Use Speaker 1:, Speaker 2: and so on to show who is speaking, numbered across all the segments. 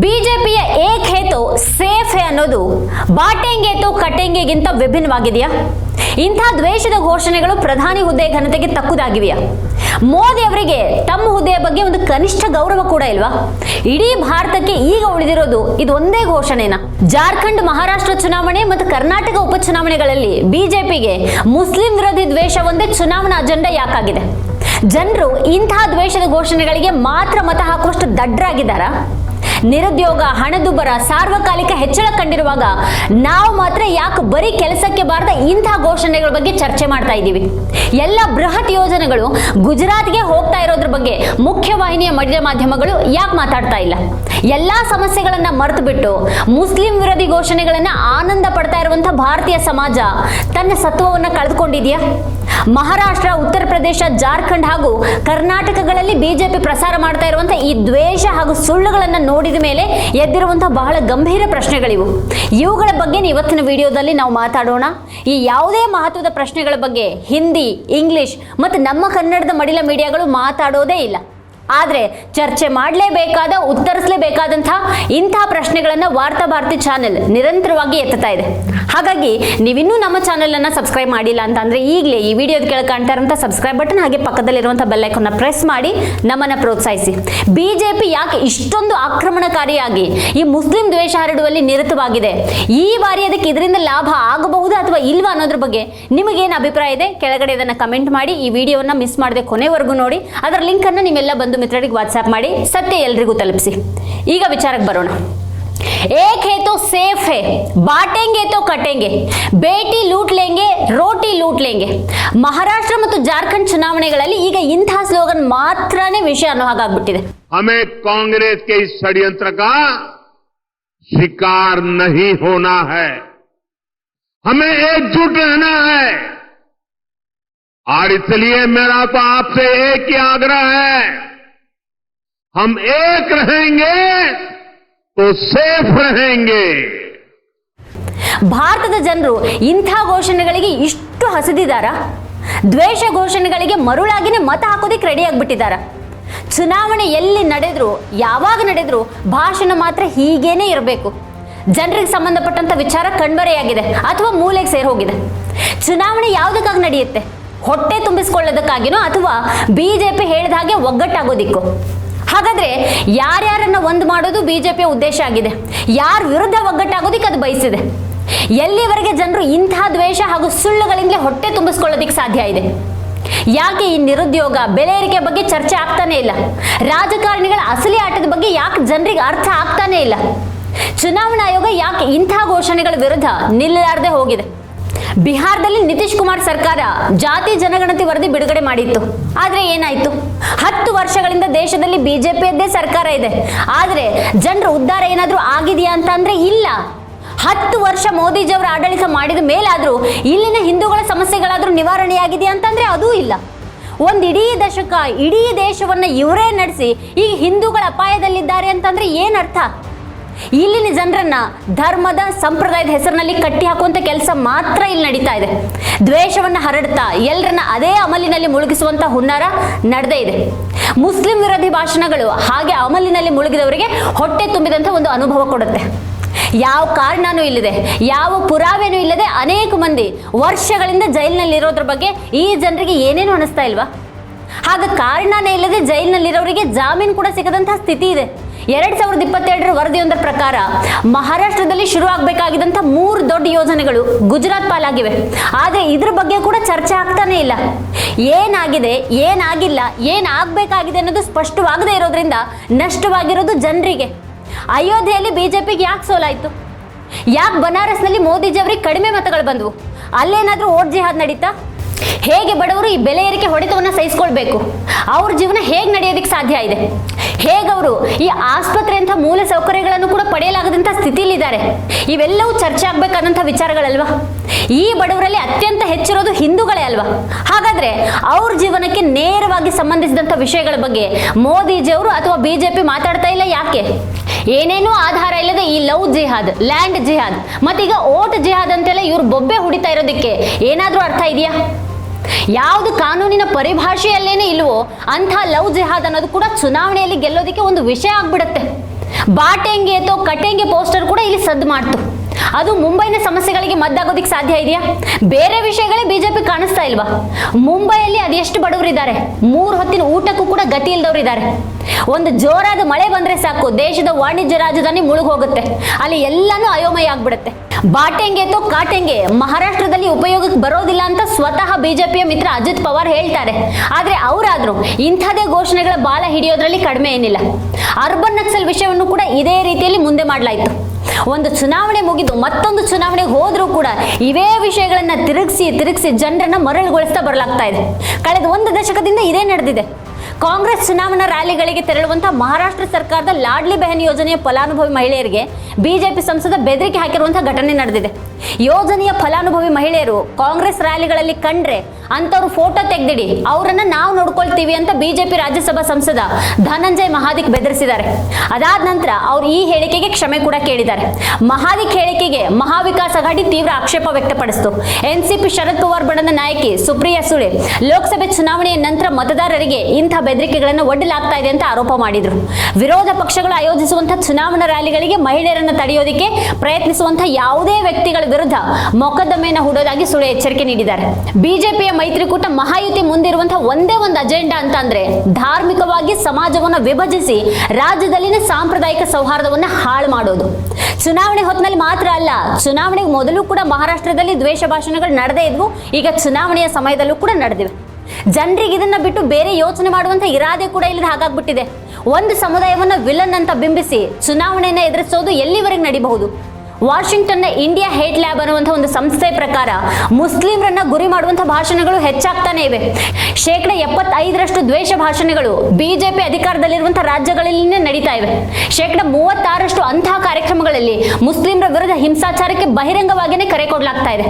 Speaker 1: ಬಿಜೆಪಿಯ ಏಕ್ ಹೇತು ಸೇಫ್ ಹೇ ಅನ್ನೋದು ಬಾಟೆಂಗೇತು ಕಟೆಂಗೆಗಿಂತ ವಿಭಿನ್ನವಾಗಿದೆಯಾ? ಇಂಥ ದ್ವೇಷದ ಘೋಷಣೆಗಳು ಪ್ರಧಾನಿ ಹುದ್ದೆ ಘನತೆಗೆ ತಕ್ಕುದಾಗಿವೆಯಾ? ಮೋದಿ ಅವರಿಗೆ ತಮ್ಮ ಹುದ್ದೆಯ ಬಗ್ಗೆ ಒಂದು ಕನಿಷ್ಠ ಗೌರವ ಕೂಡ ಇಲ್ವಾ? ಇಡೀ ಭಾರತಕ್ಕೆ ಈಗ ಉಳಿದಿರೋದು ಇದೊಂದೇ ಘೋಷಣೆನಾ? ಜಾರ್ಖಂಡ್ ಮಹಾರಾಷ್ಟ್ರ ಚುನಾವಣೆ ಮತ್ತು ಕರ್ನಾಟಕ ಉಪಚುನಾವಣೆಗಳಲ್ಲಿ ಬಿಜೆಪಿಗೆ ಮುಸ್ಲಿಂ ವಿರೋಧಿ ದ್ವೇಷ ಒಂದೇ ಚುನಾವಣಾ ಅಜೆಂಡಾ ಯಾಕಾಗಿದೆ? ಜನರು ಇಂತಹ ದ್ವೇಷದ ಘೋಷಣೆಗಳಿಗೆ ಮಾತ್ರ ಮತ ಹಾಕುವಷ್ಟು ದಡ್ಡರಾಗಿದ್ದಾರಾ ನಿರುದ್ಯೋಗ, ಹಣದುಬ್ಬರ, ಸಾರ್ವಕಾಲಿಕ ಹೆಚ್ಚಳ ಕಂಡಿರುವಾಗ ನಾವು ಮಾತ್ರ ಯಾಕೆ ಬರೀ ಕೆಲಸಕ್ಕೆ ಬಾರದ ಇಂತಹ ಘೋಷಣೆಗಳ ಬಗ್ಗೆ ಚರ್ಚೆ ಮಾಡ್ತಾ ಇದ್ದೀವಿ? ಎಲ್ಲ ಬೃಹತ್ ಯೋಜನೆಗಳು ಗುಜರಾತ್ಗೆ ಹೋಗ್ತಾ ಇರೋದ್ರ ಬಗ್ಗೆ ಮುಖ್ಯವಾಹಿನಿಯ ಮಡಿಯ ಮಾಧ್ಯಮಗಳು ಯಾಕೆ ಮಾತಾಡ್ತಾ ಇಲ್ಲ? ಎಲ್ಲಾ ಸಮಸ್ಯೆಗಳನ್ನ ಮರೆತು ಬಿಟ್ಟು ಮುಸ್ಲಿಂ ವಿರೋಧಿ ಘೋಷಣೆಗಳನ್ನ ಆನಂದ ಪಡ್ತಾ ಇರುವಂತಹ ಭಾರತೀಯ ಸಮಾಜ ತನ್ನ ಸತ್ವವನ್ನ ಕಳೆದುಕೊಂಡಿದೆಯಾ? ಮಹಾರಾಷ್ಟ್ರ, ಉತ್ತರ ಪ್ರದೇಶ, ಜಾರ್ಖಂಡ್ ಹಾಗೂ ಕರ್ನಾಟಕಗಳಲ್ಲಿ ಬಿಜೆಪಿ ಪ್ರಸಾರ ಮಾಡ್ತಾ ಇರುವಂತಹ ಈ ದ್ವೇಷ ಹಾಗೂ ಸುಳ್ಳುಗಳನ್ನು ನೋಡಿದ ಮೇಲೆ ಎದ್ದಿರುವಂತಹ ಬಹಳ ಗಂಭೀರ ಪ್ರಶ್ನೆಗಳಿವು. ಇವುಗಳ ಬಗ್ಗೆ ಇವತ್ತಿನ ವಿಡಿಯೋದಲ್ಲಿ ನಾವು ಮಾತಾಡೋಣ. ಈ ಯಾವುದೇ ಮಹತ್ವದ ಪ್ರಶ್ನೆಗಳ ಬಗ್ಗೆ ಹಿಂದಿ, ಇಂಗ್ಲಿಷ್ ಮತ್ತು ನಮ್ಮ ಕನ್ನಡದ ಮಡಿಲ ಮೀಡಿಯಾಗಳು ಮಾತಾಡೋದೇ ಇಲ್ಲ. ಆದರೆ ಚರ್ಚೆ ಮಾಡಲೇಬೇಕಾದ, ಉತ್ತರಿಸಲೇಬೇಕಾದಂತಹ ಇಂತಹ ಪ್ರಶ್ನೆಗಳನ್ನು ವಾರ್ತಾ ಭಾರತಿ ಚಾನೆಲ್ ನಿರಂತರವಾಗಿ ಎತ್ತುತ್ತಾ ಇದೆ. ಹಾಗಾಗಿ ನೀವಿನ್ನೂ ನಮ್ಮ ಚಾನೆಲನ್ನು ಸಬ್ಸ್ಕ್ರೈಬ್ ಮಾಡಿಲ್ಲ ಅಂತ ಈಗಲೇ ಈ ವಿಡಿಯೋದ ಕೆಳಗೆ ಕಾಣ್ತಾ ಇರುವಂಥ ಸಬ್ಸ್ಕ್ರೈಬ್ ಬಟನ್ ಹಾಗೆ ಪಕ್ಕದಲ್ಲಿರುವಂಥ ಬೆಲ್ಲೈಕನ್ನ ಪ್ರೆಸ್ ಮಾಡಿ ನಮ್ಮನ್ನ ಪ್ರೋತ್ಸಾಹಿಸಿ. ಬಿಜೆಪಿ ಯಾಕೆ ಇಷ್ಟೊಂದು ಆಕ್ರಮಣಕಾರಿಯಾಗಿ ಈ ಮುಸ್ಲಿಂ ದ್ವೇಷ ಹರಡುವಲ್ಲಿ ನಿರತವಾಗಿದೆ? ಈ ಬಾರಿ ಅದಕ್ಕೆ ಇದರಿಂದ ಲಾಭ ಆಗಬಹುದು ಅಥವಾ ಇಲ್ವಾ ಅನ್ನೋದ್ರ ಬಗ್ಗೆ ನಿಮಗೇನು ಅಭಿಪ್ರಾಯ ಇದೆ? ಕೆಳಗಡೆ ಇದನ್ನು ಕಮೆಂಟ್ ಮಾಡಿ ಈ ವಿಡಿಯೋವನ್ನು ಮಿಸ್ ಮಾಡದೆ ಕೊನೆವರೆಗೂ ನೋಡಿ. ಅದರ ಲಿಂಕನ್ನು ನಿಮ್ಮೆಲ್ಲ ಬಂಧು ಮಿತ್ರರಿಗೆ ವಾಟ್ಸ್ಆಪ್ ಮಾಡಿ ಸತ್ಯ ಎಲ್ರಿಗೂ ತಲುಪಿಸಿ ಈಗ ವಿಚಾರಕ್ಕೆ ಬರೋಣ ಏಕ್ ಹೇ ತೋ ಸೇಫ್ ಹೇ ಬಾಟೆಂಗೆ ತೋ ಕಟೆಂಗೆ ಬೇಟಿ ಲೂಟ್ ಲೇಂಗೆ ರೋಟಿ ಲೂಟ್ ಲೇಂಗೆ ಮಹಾರಾಷ್ಟ್ರ ಮತ್ತು ಜಾರ್ಖಂಡ್ ಚುನಾವಣೆಗಳಲ್ಲಿ ಈಗ ಇಂತಹ ಸ್ಲೋಗನ್ ಮಾತ್ರನೇ ವಿಷಯ ಅನ್ನೋ ಹಾಗಾಗ್ಬಿಟ್ಟಿದೆ
Speaker 2: हमें कांग्रेस के इस षड्यंत्र का शिकार नहीं होना है हमें एकजुट रहना है और इसलिए मेरा तो आपसे एक ही आग्रह है हम एक रहेंगे तो सेफ रहेंगे
Speaker 1: ಭಾರತದ ಜನರು ಇಂಥ ಘೋಷಣೆಗಳಿಗೆ ಇಷ್ಟು ಹಸಿದಿದಾರ ದ್ವೇಷ ಘೋಷಣೆಗಳಿಗೆ ಮರುಳಾಗಿನೇ ಮತ ಹಾಕೋದಿಕ್ಕೆ ರೆಡಿ ಆಗ್ಬಿಟ್ಟಿದಾರ ಚುನಾವಣೆ ಎಲ್ಲಿ ನಡೆದ್ರು ಯಾವಾಗ ನಡೆದ್ರು ಭಾಷಣ ಮಾತ್ರ ಹೀಗೇನೆ ಇರಬೇಕು ಜನರಿಗೆ ಸಂಬಂಧಪಟ್ಟಂತ ವಿಚಾರ ಕಣ್ಮರೆಯಾಗಿದೆ ಅಥವಾ ಮೂಲೆಗೆ ಸೇರಿ ಹೋಗಿದೆ ಚುನಾವಣೆ ಯಾವುದಕ್ಕಾಗಿ ನಡೆಯುತ್ತೆ ಹೊಟ್ಟೆ ತುಂಬಿಸ್ಕೊಳ್ಳೋದಕ್ಕಾಗಿನೋ ಅಥವಾ ಬಿಜೆಪಿ ಹೇಳಿದ ಹಾಗೆ ಒಗ್ಗಟ್ಟಾಗೋದಿಕ್ಕೋ ಹಾಗಾದ್ರೆ ಯಾರ್ಯಾರನ್ನ ಒಂದು ಮಾಡೋದು ಬಿಜೆಪಿಯ ಉದ್ದೇಶ ಆಗಿದೆ? ಯಾರ ವಿರುದ್ಧ ಒಗ್ಗಟ್ಟಾಗೋದಿಕ್ಕೆ ಅದು ಬಯಸಿದೆ? ಎಲ್ಲಿವರೆಗೆ ಜನರು ಇಂತಹ ದ್ವೇಷ ಹಾಗೂ ಸುಳ್ಳುಗಳಿಂದಲೇ ಹೊಟ್ಟೆ ತುಂಬಿಸ್ಕೊಳ್ಳೋದಿಕ್ಕೆ ಸಾಧ್ಯ ಇದೆ? ಯಾಕೆ ಈ ನಿರುದ್ಯೋಗ, ಬೆಲೆ ಏರಿಕೆ ಬಗ್ಗೆ ಚರ್ಚೆ ಆಗ್ತಾನೆ ಇಲ್ಲ? ರಾಜಕಾರಣಿಗಳ ಅಸಲಿ ಆಟದ ಬಗ್ಗೆ ಯಾಕೆ ಜನರಿಗೆ ಅರ್ಥ ಆಗ್ತಾನೆ ಇಲ್ಲ? ಚುನಾವಣಾ ಆಯೋಗ ಯಾಕೆ ಇಂತಹ ಘೋಷಣೆಗಳ ವಿರುದ್ಧ ನಿಲ್ಲಲಾರದೆ ಹೋಗಿದೆ? ಬಿಹಾರದಲ್ಲಿ ನಿತೀಶ್ ಕುಮಾರ್ ಸರ್ಕಾರ ಜಾತಿ ಜನಗಣತಿ ವರದಿ ಬಿಡುಗಡೆ ಮಾಡಿತ್ತು. ಆದ್ರೆ ಏನಾಯ್ತು? ಹತ್ತು ವರ್ಷಗಳಿಂದ ದೇಶದಲ್ಲಿ ಬಿಜೆಪಿಯದ್ದೇ ಸರ್ಕಾರ ಇದೆ. ಆದ್ರೆ ಜನರ ಉದ್ಧಾರ ಏನಾದ್ರೂ ಆಗಿದೆಯಾ ಅಂತ ಅಂದ್ರೆ ಇಲ್ಲ. ಹತ್ತು ವರ್ಷ ಮೋದಿಜಿಯವರ ಆಡಳಿತ ಮಾಡಿದ ಮೇಲಾದ್ರೂ ಇಲ್ಲಿನ ಹಿಂದೂಗಳ ಸಮಸ್ಯೆಗಳಾದ್ರೂ ನಿವಾರಣೆಯಾಗಿದೆಯಾ ಅಂತಂದ್ರೆ ಅದೂ ಇಲ್ಲ. ಒಂದು ಇಡೀ ದಶಕ, ಇಡೀ ದೇಶವನ್ನ ಇವರೇ ನಡೆಸಿ ಈಗ ಹಿಂದೂಗಳ ಅಪಾಯದಲ್ಲಿದ್ದಾರೆ ಅಂತಂದ್ರೆ ಏನರ್ಥ ಇಲ್ಲಿನ ಜನರನ್ನ ಧರ್ಮದ ಸಂಪ್ರದಾಯದ ಹೆಸರಿನಲ್ಲಿ ಕಟ್ಟಿ ಹಾಕುವಂತ ಕೆಲಸ ಮಾತ್ರ ಇಲ್ಲಿ ನಡೀತಾ ಇದೆ. ದ್ವೇಷವನ್ನ ಹರಡ್ತಾ ಎಲ್ಲರನ್ನ ಅದೇ ಅಮಲಿನಲ್ಲಿ ಮುಳುಗಿಸುವಂತ ಹುನ್ನಾರ ನಡೆದೇ ಇದೆ. ಮುಸ್ಲಿಂ ವಿರೋಧಿ ಭಾಷಣಗಳು ಹಾಗೆ ಅಮಲಿನಲ್ಲಿ ಮುಳುಗಿದವರಿಗೆ ಹೊಟ್ಟೆ ತುಂಬಿದಂತ ಒಂದು ಅನುಭವ ಕೊಡುತ್ತೆ. ಯಾವ ಕಾರಣನೂ ಇಲ್ಲದೆ, ಯಾವ ಪುರಾವೆನೂ ಇಲ್ಲದೆ ಅನೇಕ ಮಂದಿ ವರ್ಷಗಳಿಂದ ಜೈಲಿನಲ್ಲಿ ಇರೋದ್ರ ಬಗ್ಗೆ ಈ ಜನರಿಗೆ ಏನೇನು ಅನಿಸ್ತಾ ಇಲ್ವಾ? ಹಾಗ ಕಾರಣನೇ ಇಲ್ಲದೆ ಜೈಲಿನಲ್ಲಿರೋರಿಗೆ ಜಾಮೀನು ಕೂಡ ಸಿಗದಂತಹ ಸ್ಥಿತಿ ಇದೆ. ಎರಡ್ ಸಾವಿರದ ಇಪ್ಪತ್ತೆರಡರ ವರದಿಯೊಂದರ ಪ್ರಕಾರ ಮಹಾರಾಷ್ಟ್ರದಲ್ಲಿ ಶುರು ಆಗಬೇಕಾಗಿದ್ದಂಥ ಮೂರು ದೊಡ್ಡ ಯೋಜನೆಗಳು ಗುಜರಾತ್ ಪಾಲಾಗಿವೆ. ಆದರೆ ಇದ್ರ ಬಗ್ಗೆ ಕೂಡ ಚರ್ಚೆ ಆಗ್ತಾನೆ ಇಲ್ಲ. ಏನಾಗಿದೆ, ಏನಾಗಿಲ್ಲ, ಏನಾಗಬೇಕಾಗಿದೆ ಅನ್ನೋದು ಸ್ಪಷ್ಟವಾಗದೇ ಇರೋದ್ರಿಂದ ನಷ್ಟವಾಗಿರೋದು ಜನರಿಗೆ. ಅಯೋಧ್ಯೆಯಲ್ಲಿ ಬಿಜೆಪಿಗೆ ಯಾಕೆ ಸೋಲಾಯಿತು? ಯಾಕೆ ಬನಾರಸ್ನಲ್ಲಿ ಮೋದಿಜಿ ಅವರಿಗೆ ಕಡಿಮೆ ಮತಗಳು ಬಂದವು? ಅಲ್ಲೇನಾದರೂ ಓಟ್ ಜಿಹಾದ್ ನಡೀತಾ? ಹೇಗೆ ಬಡವರು ಈ ಬೆಲೆ ಏರಿಕೆ ಹೊಡೆತವನ್ನ ಸಹಿಸ್ಕೊಳ್ಬೇಕು? ಅವ್ರ ಜೀವನ ಹೇಗೆ ನಡೆಯೋದಕ್ಕೆ ಸಾಧ್ಯ ಇದೆ? ಹೇಗವರು ಈ ಆಸ್ಪತ್ರೆ ಅಂತ ಮೂಲ ಸೌಕರ್ಯಗಳನ್ನು ಕೂಡ ಪಡೆಯಲಾಗದಂತ ಸ್ಥಿತಿಯಲ್ಲಿದ್ದಾರೆ? ಇವೆಲ್ಲವೂ ಚರ್ಚೆ ಆಗ್ಬೇಕಾದಂಥ ವಿಚಾರಗಳಲ್ವಾ? ಈ ಬಡವರಲ್ಲಿ ಅತ್ಯಂತ ಹೆಚ್ಚಿರೋದು ಹಿಂದೂಗಳೇ ಅಲ್ವಾ? ಹಾಗಾದ್ರೆ ಅವ್ರ ಜೀವನಕ್ಕೆ ನೇರವಾಗಿ ಸಂಬಂಧಿಸಿದಂಥ ವಿಷಯಗಳ ಬಗ್ಗೆ ಮೋದಿಜಿಯವರು ಅಥವಾ ಬಿಜೆಪಿ ಮಾತಾಡ್ತಾ ಇಲ್ಲ ಯಾಕೆ? ಏನೇನೂ ಆಧಾರ ಇಲ್ಲದೆ ಈ ಲವ್ ಜಿಹಾದ್, ಲ್ಯಾಂಡ್ ಜಿಹಾದ್, ಮತ್ತೀಗ ಓಟ್ ಜಿಹಾದ್ ಅಂತೆಲ್ಲ ಇವ್ರು ಬೊಬ್ಬೆ ಹುಡಿತಾ ಇರೋದಕ್ಕೆ ಏನಾದರೂ ಅರ್ಥ ಇದೆಯಾ? ಯಾವುದು ಕಾನೂನಿನ ಪರಿಭಾಷೆಯಲ್ಲೇನೆ ಇಲ್ವೋ ಅಂಥ ಲವ್ ಜಿಹಾದ್ ಅನ್ನೋದು ಕೂಡ ಚುನಾವಣೆಯಲ್ಲಿ ಗೆಲ್ಲೋದಕ್ಕೆ ಒಂದು ವಿಷಯ ಆಗ್ಬಿಡುತ್ತೆ. ಬಾಟೆಂಗೆ ಅಥವಾ ಕಟೆಂಗೆ ಪೋಸ್ಟರ್ ಕೂಡ ಇಲ್ಲಿ ಸದ್ದು ಮಾಡ್ತು. ಅದು ಮುಂಬೈನ ಸಮಸ್ಯೆಗಳಿಗೆ ಮದ್ದಾಗೋದಿಕ್ ಸಾಧ್ಯ ಇದೆಯಾ? ಬೇರೆ ವಿಷಯಗಳೇ ಬಿಜೆಪಿ ಕಾಣಿಸ್ತಾ ಇಲ್ವಾ? ಮುಂಬೈಯಲ್ಲಿ ಅದೆಷ್ಟು ಬಡವರಿದ್ದಾರೆ? ಮೂರು ಹೊತ್ತಿನ ಊಟಕ್ಕೂ ಕೂಡ ಗತಿ ಇಲ್ದವರಿದ್ದಾರೆ. ಒಂದು ಜೋರಾದ ಮಳೆ ಬಂದ್ರೆ ಸಾಕು, ದೇಶದ ವಾಣಿಜ್ಯ ರಾಜಧಾನಿ ಮುಳುಗೋಗುತ್ತೆ ಅಲ್ಲಿ ಎಲ್ಲಾನು ಅಯೋಮಯ ಆಗ್ಬಿಡುತ್ತೆ. ಬಾಟೆಂಗೆ ಅಥವಾ ಕಾಟೆಂಗೆ, ಮಹಾರಾಷ್ಟ್ರದಲ್ಲಿ ಉಪಯೋಗಕ್ಕೆ ಬರೋದಿಲ್ಲ ಅಂತ ಸ್ವತಃ ಬಿಜೆಪಿಯ ಮಿತ್ರ ಅಜಿತ್ ಪವಾರ್ ಹೇಳ್ತಾರೆ. ಆದ್ರೆ ಅವರಾದ್ರೂ ಇಂಥದೇ ಘೋಷಣೆಗಳ ಬಾಲ ಹಿಡಿಯೋದ್ರಲ್ಲಿ ಕಡಿಮೆ ಏನಿಲ್ಲ. ಅರ್ಬನ್ ನಕ್ಸಲ್ ವಿಷಯವನ್ನು ಕೂಡ ಇದೇ ರೀತಿಯಲ್ಲಿ ಮುಂದೆ ಮಾಡಲಾಯಿತು. ಒಂದು ಚುನಾವಣೆ ಮುಗಿದು ಮತ್ತೊಂದು ಚುನಾವಣೆ ಹೋದ್ರೂ ಕೂಡ ಇವೇ ವಿಷಯಗಳನ್ನು ತಿರುಗಿಸಿ ತಿರುಗಿಸಿ ಜನರನ್ನ ಮರಳುಗೊಳಿಸ್ತಾ ಬರಲಾಗ್ತಾ ಇದೆ. ಕಳೆದ ಒಂದು ದಶಕದಿಂದ ಇದೇ ನಡೆದಿದೆ. ಕಾಂಗ್ರೆಸ್ ಚುನಾವಣಾ ರ್ಯಾಲಿಗಳಿಗೆ ತೆರಳುವಂತಹ ಮಹಾರಾಷ್ಟ್ರ ಸರ್ಕಾರದ ಲಾಡ್ಲಿ ಬೆಹನ್ ಯೋಜನೆಯ ಫಲಾನುಭವಿ ಮಹಿಳೆಯರಿಗೆ ಬಿಜೆಪಿ ಸಂಸದ ಬೆದರಿಕೆ ಹಾಕಿರುವಂತಹ ಘಟನೆ ನಡೆದಿದೆ. ಯೋಜನೆಯ ಫಲಾನುಭವಿ ಮಹಿಳೆಯರು ಕಾಂಗ್ರೆಸ್ ರ್ಯಾಲಿಗಳಲ್ಲಿ ಕಂಡ್ರೆ ಅಂತವ್ರು ಫೋಟೋ ತೆಗೆದಿಡಿ, ಅವರನ್ನ ನಾವು ನೋಡ್ಕೊಳ್ತೀವಿ ಅಂತ ಬಿಜೆಪಿ ರಾಜ್ಯಸಭಾ ಸಂಸದ ಧನಂಜಯ್ ಮಹಾದಿಕ್ ಬೆದರಿಸಿದ್ದಾರೆ. ಅದಾದ ನಂತರ ಅವ್ರು ಈ ಹೇಳಿಕೆಗೆ ಕ್ಷಮೆ ಕೂಡ ಕೇಳಿದ್ದಾರೆ. ಮಹಾದಿಕ್ ಹೇಳಿಕೆಗೆ ಮಹಾವಿಕಾಸ್ ಅಘಾಡಿ ತೀವ್ರ ಆಕ್ಷೇಪ ವ್ಯಕ್ತಪಡಿಸಿತು. ಎನ್ಸಿಪಿ ಶರದ್ ಪವಾರ್ ಬಣದ ನಾಯಕಿ ಸುಪ್ರಿಯಾ ಸುಳೆ ಲೋಕಸಭೆ ಚುನಾವಣೆಯ ನಂತರ ಮತದಾರರಿಗೆ ಇಂಥ ಬೆದರಿಕೆಗಳನ್ನು ಒಡ್ಡಲಾಗ್ತಾ ಇದೆ ಅಂತ ಆರೋಪ ಮಾಡಿದ್ರು. ವಿರೋಧ ಪಕ್ಷಗಳು ಆಯೋಜಿಸುವಂತಹ ಚುನಾವಣಾ ರ್ಯಾಲಿಗಳಿಗೆ ಮಹಿಳೆಯರನ್ನ ತಡೆಯೋದಕ್ಕೆ ಪ್ರಯತ್ನಿಸುವಂತಹ ಯಾವುದೇ ವ್ಯಕ್ತಿಗಳ ವಿರುದ್ಧ ಮೊಕದ್ದಮೆಯನ್ನು ಹೂಡೋದಾಗಿ ಸುಳ್ಳು ಎಚ್ಚರಿಕೆ ನೀಡಿದ್ದಾರೆ. ಬಿಜೆಪಿಯ ಮೈತ್ರಿಕೂಟ ಮಹಾಯುತಿ ಮುಂದಿರುವಂತಹ ಒಂದೇ ಒಂದು ಅಜೆಂಡಾ ಅಂತ ಅಂದ್ರೆ ಧಾರ್ಮಿಕವಾಗಿ ಸಮಾಜವನ್ನು ವಿಭಜಿಸಿ ರಾಜ್ಯದಲ್ಲಿನ ಸಾಂಪ್ರದಾಯಿಕ ಸೌಹಾರ್ದವನ್ನು ಹಾಳು ಮಾಡೋದು. ಚುನಾವಣೆ ಹೊತ್ತಿನಲ್ಲಿ ಮಾತ್ರ ಅಲ್ಲ, ಚುನಾವಣೆಗೆ ಮೊದಲು ಕೂಡ ಮಹಾರಾಷ್ಟ್ರದಲ್ಲಿ ದ್ವೇಷ ಭಾಷಣಗಳು ನಡೆದೇ ಇದ್ವು, ಈಗ ಚುನಾವಣೆಯ ಸಮಯದಲ್ಲೂ ಕೂಡ ನಡೆದಿವೆ. ಜನರಿಗೆ ಇದನ್ನ ಬಿಟ್ಟು ಬೇರೆ ಯೋಚನೆ ಮಾಡುವಂತ ಇರಾದೆ ಕೂಡ ಇಲ್ಲದ ಹಾಗಾಗ್ಬಿಟ್ಟಿದೆ. ಒಂದು ಸಮುದಾಯವನ್ನ ವಿಲನ್ ಅಂತ ಬಿಂಬಿಸಿ ಚುನಾವಣೆಯನ್ನ ಎದುರಿಸೋದು ಎಲ್ಲಿವರೆಗೆ ನಡಿಬಹುದು? ವಾಷಿಂಗ್ಟನ್ನ ಇಂಡಿಯಾ ಹೇಟ್ ಲ್ಯಾಬ್ ಅನ್ನುವಂಥ ಒಂದು ಸಂಸ್ಥೆ ಪ್ರಕಾರ ಮುಸ್ಲಿಮರನ್ನ ಗುರಿ ಮಾಡುವಂಥ ಭಾಷಣಗಳು ಹೆಚ್ಚಾಗ್ತಾನೆ ಇವೆ. ಶೇಕಡ ಎಪ್ಪತ್ತೈದರಷ್ಟು ದ್ವೇಷ ಭಾಷಣಗಳು ಬಿಜೆಪಿ ಅಧಿಕಾರದಲ್ಲಿರುವಂಥ ರಾಜ್ಯಗಳಲ್ಲಿನೇ ನಡೀತಾ ಇವೆ. ಶೇಕಡ ಮೂವತ್ತಾರಷ್ಟು ಅಂತಹ ಕಾರ್ಯಕ್ರಮಗಳಲ್ಲಿ ಮುಸ್ಲಿಮರ ವಿರುದ್ಧ ಹಿಂಸಾಚಾರಕ್ಕೆ ಬಹಿರಂಗವಾಗಿಯೇ ಕರೆ ಕೊಡಲಾಗ್ತಾ ಇದೆ.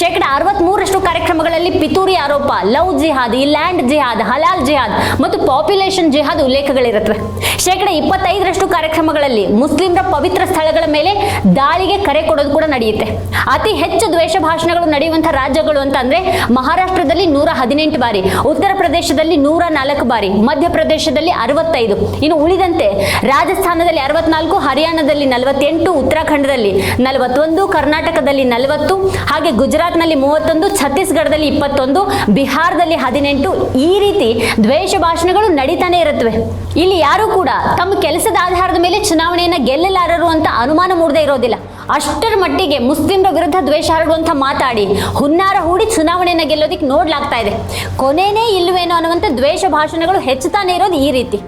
Speaker 1: ಶೇಕಡ ಅರವತ್ಮೂರಷ್ಟು ಕಾರ್ಯಕ್ರಮಗಳಲ್ಲಿ ಪಿತೂರಿ ಆರೋಪ, ಲವ್ ಜಿಹಾದ್ ಲ್ಯಾಂಡ್ ಜಿಹಾದ್, ಹಲಾಲ್ ಜಿಹಾದ್ ಮತ್ತು ಪಾಪ್ಯುಲೇಷನ್ ಜಿಹಾದ್ ಉಲ್ಲೇಖಗಳಿರುತ್ತವೆ. ಶೇಕಡ ಇಪ್ಪತ್ತೈದರಷ್ಟು ಕಾರ್ಯಕ್ರಮಗಳಲ್ಲಿ ಮುಸ್ಲಿಮರ ಪವಿತ್ರ ಸ್ಥಳಗಳ ಮೇಲೆ ದಾಳಿಗೆ ಕರೆ ಕೊಡೋದು ಕೂಡ ನಡೆಯುತ್ತೆ. ಅತಿ ಹೆಚ್ಚು ದ್ವೇಷ ಭಾಷಣಗಳು ನಡೆಯುವಂತಹ ರಾಜ್ಯಗಳು ಅಂತ ಅಂದ್ರೆ ಮಹಾರಾಷ್ಟ್ರದಲ್ಲಿ ನೂರ ಹದಿನೆಂಟು ಬಾರಿ, ಉತ್ತರ ಪ್ರದೇಶದಲ್ಲಿ ನೂರ ನಾಲ್ಕು ಬಾರಿ ಮಧ್ಯಪ್ರದೇಶದಲ್ಲಿ ಅರವತ್ತೈದು, ಇನ್ನು ಉಳಿದಂತೆ ರಾಜಸ್ಥಾನದಲ್ಲಿ ಅರವತ್ನಾಲ್ಕು, ಹರಿಯಾಣದಲ್ಲಿ ನಲವತ್ತೆಂಟು, ಉತ್ತರಾಖಂಡದಲ್ಲಿ ನಲವತ್ತೊಂದು, ಕರ್ನಾಟಕದಲ್ಲಿ ನಲವತ್ತು, ಹಾಗೆ ಗುಜರಾತ್ನಲ್ಲಿ ಮೂವತ್ತೊಂದು ಛತ್ತೀಸ್ಗಢದಲ್ಲಿ ಇಪ್ಪತ್ತೊಂದು, ಬಿಹಾರದಲ್ಲಿ ಹದಿನೆಂಟು, ಈ ರೀತಿ ದ್ವೇಷ ಭಾಷಣಗಳು ನಡೀತಾನೆ ಇರುತ್ತವೆ. ಇಲ್ಲಿ ಯಾರು ಕೂಡ ತಮ್ಮ ಕೆಲಸದ ಆಧಾರದ ಮೇಲೆ ಚುನಾವಣೆಯನ್ನ ಗೆಲ್ಲಲಾರರು ಅಂತ ಅನುಮಾನ ಮೂಡದೇ ಇರೋದಿಲ್ಲ. ಅಷ್ಟರ ಮಟ್ಟಿಗೆ ಮುಸ್ಲಿಮರ ವಿರುದ್ಧ ದ್ವೇಷ ಹರಡುವಂತ ಮಾತಾಡಿ ಹುನ್ನಾರ ಹೂಡಿ ಚುನಾವಣೆಯನ್ನ ಗೆಲ್ಲೋದಿಕ್ ನೋಡ್ಲಾಗ್ತಾ ಇದೆ. ಕೊನೆನೇ ಇಲ್ಲವೇನೋ ಅನ್ನುವಂಥ ದ್ವೇಷ ಭಾಷಣಗಳು ಹೆಚ್ಚುತ್ತಾನೆ ಇರೋದು ಈ ರೀತಿ.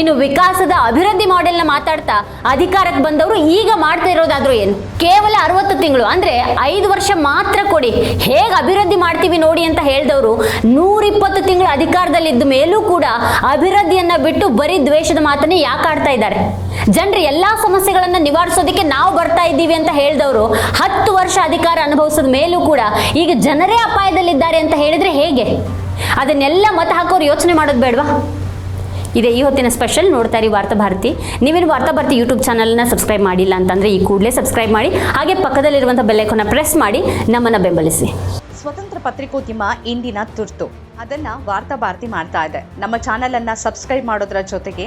Speaker 1: ಇನ್ನು ವಿಕಾಸದ ಅಭಿವೃದ್ಧಿ ಮಾಡೆಲ್ನ ಮಾತಾಡ್ತಾ ಅಧಿಕಾರಕ್ಕೆ ಬಂದವರು ಈಗ ಮಾಡ್ತಾ ಇರೋದಾದ್ರೂ ಏನು? ಕೇವಲ ಅರವತ್ತು ತಿಂಗಳು, ಅಂದ್ರೆ ಐದು ವರ್ಷ ಮಾತ್ರ ಕೊಡಿ. ಹೇಗೆ ಅಭಿವೃದ್ಧಿ ಮಾಡ್ತೀವಿ ನೋಡಿ ಅಂತ ಹೇಳಿದವರು ನೂರಿಪ್ಪತ್ತು ತಿಂಗಳು ಅಧಿಕಾರದಲ್ಲಿದ್ದ ಮೇಲೂ ಕೂಡ ಅಭಿವೃದ್ಧಿಯನ್ನ ಬಿಟ್ಟು ಬರೀ ದ್ವೇಷದ ಮಾತನ್ನೇ ಯಾಕೆ ಆಡ್ತಾ ಇದ್ದಾರೆ? ಜನರು ಎಲ್ಲಾ ಸಮಸ್ಯೆಗಳನ್ನ ನಿವಾರಿಸೋದಕ್ಕೆ ನಾವು ಬರ್ತಾ ಇದ್ದೀವಿ ಅಂತ ಹೇಳಿದವರು ಹತ್ತು ವರ್ಷ ಅಧಿಕಾರ ಅನುಭವಿಸಿದ ಮೇಲೂ ಕೂಡ ಈಗ ಜನರೇ ಅಪಾಯದಲ್ಲಿದ್ದಾರೆ ಅಂತ ಹೇಳಿದ್ರೆ ಹೇಗೆ? ಅದನ್ನೆಲ್ಲ ಮತ ಹಾಕೋರು ಯೋಚನೆ ಮಾಡೋದು ಬೇಡವಾ? ಇದೆ ಈ ಹೊತ್ತಿನ ಸ್ಪೆಷಲ್ ನೋಡ್ತಾ ಇರಿ ವಾರ್ತಾ ಭಾರತಿ. ನೀವೇನು ವಾರ್ತಾ ಭಾರತಿ ಯೂಟ್ಯೂಬ್ ಚಾನಲ್ನ ಸಬ್ಸ್ಕ್ರೈಬ್ ಮಾಡಿಲ್ಲ ಅಂತಂದ್ರೆ ಈ ಕೂಡಲೇ ಸಬ್ಸ್ಕ್ರೈಬ್ ಮಾಡಿ. ಹಾಗೆ ಪಕ್ಕದಲ್ಲಿರುವಂಥ ಬೆಲ್ಲೈಕನ್ನ ಪ್ರೆಸ್ ಮಾಡಿ, ನಮ್ಮನ್ನು ಬೆಂಬಲಿಸಿ.
Speaker 3: ಸ್ವತಂತ್ರ ಪತ್ರಿಕೋದ್ಯಮ ಇಂದಿನ ತುರ್ತು. ಅದನ್ನ ವಾರ್ತಾ ಭಾರತಿ ಮಾಡ್ತಾ ಇದೆ. ನಮ್ಮ ಚಾನಲನ್ನು ಸಬ್ಸ್ಕ್ರೈಬ್ ಮಾಡೋದ್ರ ಜೊತೆಗೆ